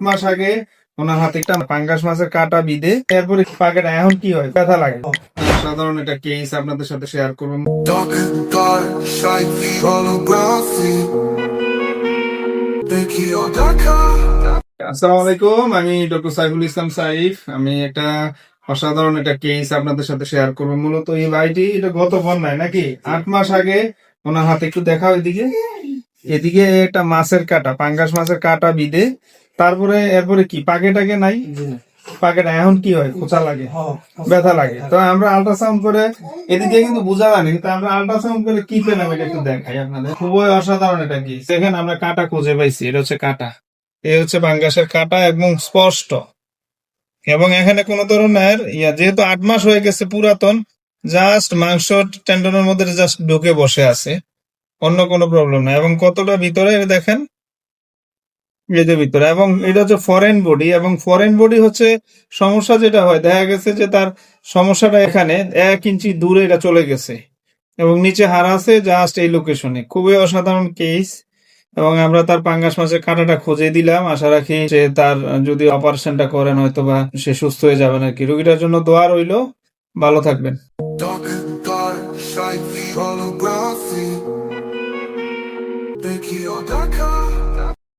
মাস আগে ওনার হাতে একটা পাঙ্গাস মাছের কাটা বিদে এরপরে পাকেটা এখন কি হয়? ব্যথা লাগে। সাধারণ এটা কেস আপনাদের সাথে শেয়ার করব. আসসালামু আলাইকুম আমি ডক্টর সাইফুল ইসলাম সাইফ। আমি একটা অসাধারণ একটা কেস আপনাদের সাথে শেয়ার করব। মূলত এই ভাইটি এটা গত বন্যায় নাকি? আট মাস আগে ওনার হাতে একটু দেখা এদিকে এদিকে একটা মাছের কাটা পাঙ্গাস মাছের কাটা বিদে তারপরে এরপরে কি? পাকে টাকে নাই? এখন কি হয়? খোঁচা লাগে ব্যথা লাগে তো আমরা আল্ট্রাসাউন্ড করে এদিকে কিন্তু বোঝা যায়নি। কিন্তু আমরা আল্ট্রাসাউন্ড করে কি পেলাম এটা একটু দেখাই আপনাদের। খুবই অসাধারণ এটা কি? সেখানে আমরা কাটা খুঁজে পাইছি। এটা হচ্ছে কাটা। এই হচ্ছে কাটা একদম স্পষ্ট। এবং এখানে কোনো ধরনের ইয়া যেহেতু আট মাস হয়ে গেছে পুরাতন জাস্ট মাংস টেন্ডনের মধ্যে জাস্ট ঢুকে বসে আছে। অন্য কোনো প্রবলেম নাই। এবং কতটা ভিতরে দেখেন যে ভিতরে। এবং এটা হচ্ছে ফরেন বডি এবং ফরেন বডি হচ্ছে সমস্যা যেটা হয়, দেখা গেছে যে তার সমস্যাটা এখানে এক ইঞ্চি দূরে এটা চলে গেছে। এবং নিচে হার আছে জাস্ট এই লোকেশনে খুবই অসাধারণ কেস এবং আমরা তার পাঙ্গাস মাছের কাঁটাটা খুঁজে দিলাম। আশা রাখি যে তার যদি অপারেশনটা করেন হয়তো বা সে সুস্থ হয়ে যাবে নাকি। রোগীটার জন্য দোয়া রইল। ভালো থাকবেন।